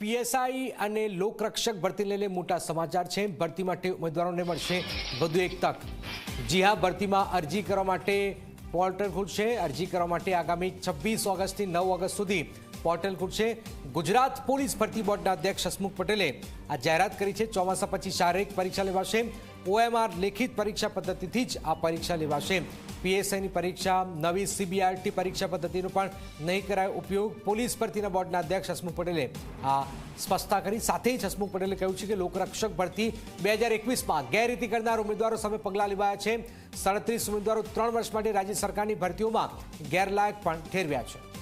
PSI અને લોકરક્ષક ભરતી લઈને મોટા સમાચાર છે. ભરતી માટે ઉમેદવારોને મળશે વધુ એક તક. જી હા, ભરતીમાં અરજી કરવા માટે પોર્ટલ ખુલશે. અરજી કરવા માટે આગામી છવ્વીસ ઓગસ્ટથી નવ ઓગસ્ટ સુધી પોર્ટલ ખુલશે. ગુજરાત પોલીસ ભરતી બોર્ડના અધ્યક્ષ હસમુખ પટેલે આ જાહેરાત કરી છે. ચોમાસા પછી શારીરિક પરીક્ષા લેવાશે. ઓએમઆર લેખિત પરીક્ષા પદ્ધતિથી જ આ પરીક્ષા લેવાશે. પીએસઆઈની પરીક્ષા, નવી સીબીઆરટી પરીક્ષા પદ્ધતિનો પણ નહીં કરાય ઉપયોગ. પોલીસ ભરતીના બોર્ડના અધ્યક્ષ હસમુખ પટેલે આ સ્પષ્ટતા કરી. સાથે જ હસમુખ પટેલે કહ્યું છે કે લોકરક્ષક ભરતી બે હજાર એકવીસમાં ગેરરીતિ કરનાર ઉમેદવારો સામે પગલાં લેવાયા છે. સાડત્રીસ ઉમેદવારો ત્રણ વર્ષ માટે રાજ્ય સરકારની ભરતીઓમાં ગેરલાયક પણ ઠેરવ્યા છે.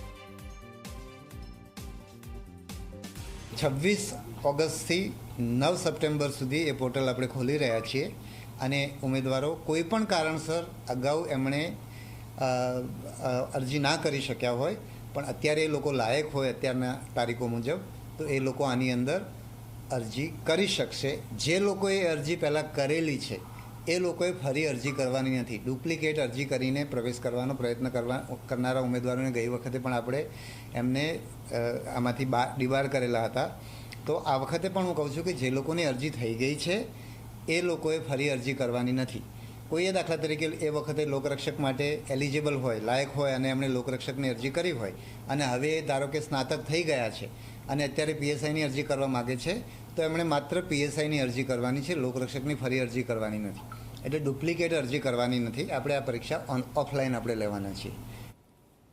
છવ્વીસ ઓગસ્ટથી નવ સપ્ટેમ્બર સુધી એ પોર્ટલ આપણે ખોલી રહ્યા છીએ અને ઉમેદવારો કોઈપણ કારણસર અગાઉ એમણે અરજી ના કરી શક્યા હોય, પણ અત્યારે એ લોકો લાયક હોય અત્યારના તારીખો મુજબ, તો એ લોકો આની અંદર અરજી કરી શકશે. જે લોકોએ અરજી પહેલાં કરેલી છે એ લોકોએ ફરી અરજી કરવાની નથી. ડુપ્લિકેટ અરજી કરીને પ્રવેશ કરવાનો પ્રયત્ન કરવા, કરનારા ઉમેદવારોને ગઈ વખતે પણ આપણે એમને આમાંથી બા, ડિબાર કરેલા હતા. તો આ વખતે પણ હું કહું છું કે જે લોકોની અરજી થઈ ગઈ છે, એ લોકોએ ફરી અરજી કરવાની નથી. કોઈએ દાખલા તરીકે એ વખતે લોકરક્ષક માટે એલિજિબલ હોય, લાયક હોય અને એમણે લોકરક્ષકની અરજી કરી હોય અને હવે ધારો કે સ્નાતક થઈ ગયા છે અને અત્યારે પીએસઆઈની અરજી કરવા માગે છે, તો એમણે માત્ર પીએસઆઈની અરજી કરવાની છે, લોકરક્ષકની ફરી અરજી કરવાની નથી. એટલે ડુપ્લિકેટ અરજી કરવાની નથી. આપણે આ પરીક્ષા ઓન ઓફલાઈન આપણે લેવાના છીએ.